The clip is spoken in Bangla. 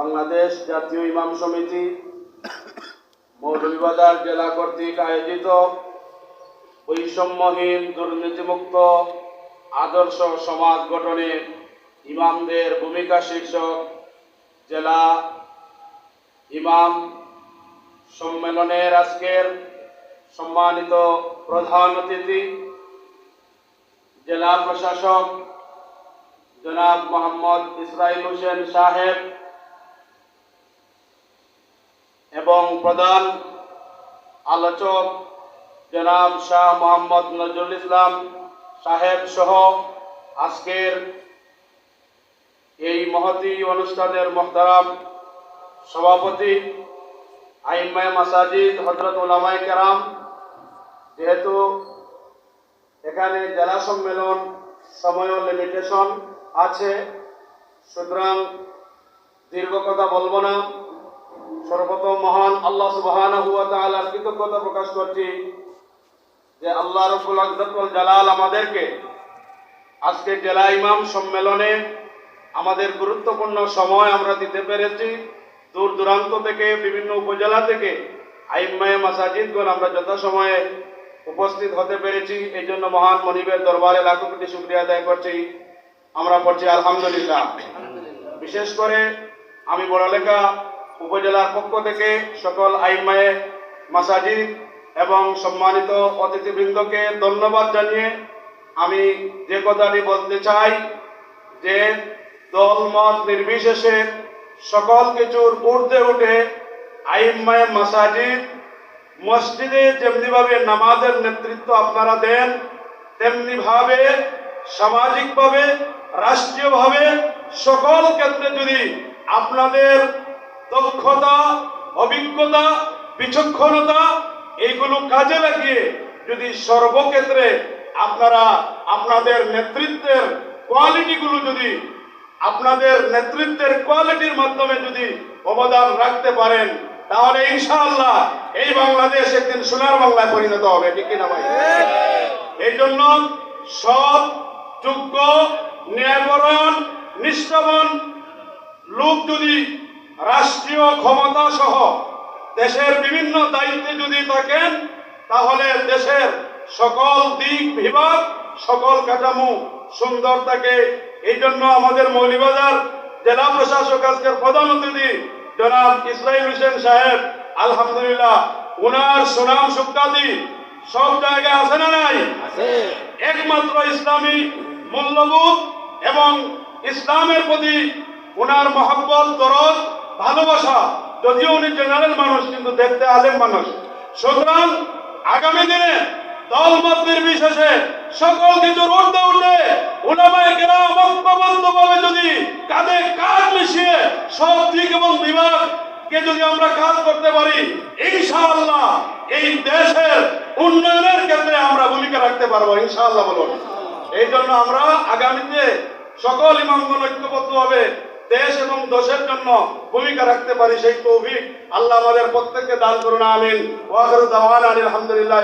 বাংলাদেশ জাতীয় ইমাম সমিতি মৌলভীবাজার জেলা কর্তৃক আয়োজিত বৈষম্যহীন, দুর্নীতিমুক্ত আদর্শ সমাজ গঠনে ইমামদের ভূমিকা শীর্ষক জেলা ইমাম সম্মেলনের আজকের সম্মানিত প্রধান অতিথি জেলা প্রশাসক জনাব মোহাম্মদ ইসরাইল হোসেন সাহেব এবং প্রধান আলোচক জনাব শাহ মোহাম্মদ নজরুল ইসলাম সাহেব সহ আজকের এই মহতি অনুষ্ঠানের মোহতারাম সভাপতি আইমায় মাসাজিদ হজরত ওলামায় কেরাম। যেহেতু এখানে জেলা সম্মেলন সময় লিমিটেশন আছে, সুতরাং দীর্ঘ কথা বলব না। সর্বপ্রথম মহান আল্লাহ সুবহান হুয়া তাআলার কৃতজ্ঞতা প্রকাশ করছি যে আল্লাহ রব্বুল ইজ্জতুল জালাল আমাদেরকে আজকে জেলা ইমাম সম্মেলনে আমাদের গুরুত্বপূর্ণ সময় আমরা দিতে পেরেছি। দূর দূরান্ত থেকে, বিভিন্ন উপজেলা থেকে আইম্মায় মাসাজিদগণ আমরা যথাসময়ে উপস্থিত হতে পেরেছি। এই জন্য মহান মনিবের দরবারে লাখো কোটি শুক্রিয়া আদায় করছি। আমরা পড়ছি আলহামদুলিল্লাহ। বিশেষ করে আমি বড়লেখা উপজেলার পক্ষ থেকে সকল আইমায়ে মাসাজিদ এবং সম্মানিত অতিথিবৃন্দকে ধন্যবাদ জানিয়ে আমি যে কথাটি বলতে চাই যে দল মত নির্বিশেষে সকল কিছুর ঊর্ধ্বে উঠে আইম্মায়ে মাসাজিদ মসজিদে যেমনিভাবে নামাজের নেতৃত্ব আপনারা দেন, তেমনিভাবে সামাজিকভাবে, রাষ্ট্রীয়ভাবে সকল ক্ষেত্রে যদি আপনাদের দক্ষতা অভিজ্ঞতা, বিচক্ষণতা এইগুলো কাজে লাগিয়ে যদি সর্বক্ষেত্রে আপনারা আপনাদের নেতৃত্বের কোয়ালিটিগুলো যদি আপনাদের নেতৃত্বের কোয়ালিটির মাধ্যমে যদি অবদান রাখতে পারেন, তাহলে ইনশাআল্লাহ এই বাংলাদেশ একদিন সোনার বাংলায় পরিণত হবে, ঠিক কিনা ভাই? এই জন্য সব যোগ্য, ন্যায়পরায়ণ, নিষ্ঠাবান লোক যদি রাষ্ট্রীয় ক্ষমতা সহ দেশের বিভিন্ন দায়িত্বে যদি থাকেন তাহলে দেশের সকল দিক বিভাগ সকল কাঠামো সুন্দর থাকে। এই জন্য আমাদের মৌলিবাজার জেলা প্রশাসক আজকের প্রধান অতিথি জনাব ইসরাইল হোসেন সাহেব আলহামদুলিল্লাহ ওনার সুনাম সুখ্যাতি সব জায়গায় আছে না নাই? একমাত্র ইসলামী মূল্যবোধ এবং ইসলামের প্রতি ওনার মহব্বত দরদ ভালোবাসা যদিও উনি জেনারেল মানুষ, কিন্তু দেখতে আলেম মানুষ। সুতরাং আগামী দিনে দল মত নির্বিশেষে সকল কিছু উঠতে উঠে উলামায়ে কেরাম ঐক্যবদ্ধভাবে যদি কাঁধে কাঁধ মিশিয়ে সব দিক এবং বিভাগ যদি আমরা কাজ করতে পারি, ইনশাআল্লাহ এই দেশের উন্নয়নের ক্ষেত্রে আমরা ভূমিকা রাখতে পারব, ইনশাআল্লাহ বলুন। এই জন্য আমরা আগামীতে সকল ইমামগণ ঐক্যবদ্ধ হবে দেশ এবং দোষের জন্য ভূমিকা রাখতে পারি সেই তৌফিক আল্লাহ আমাদের প্রত্যেককে দান করুন, আমিন। ওয়াখিরু আলহামদুলিল্লাহ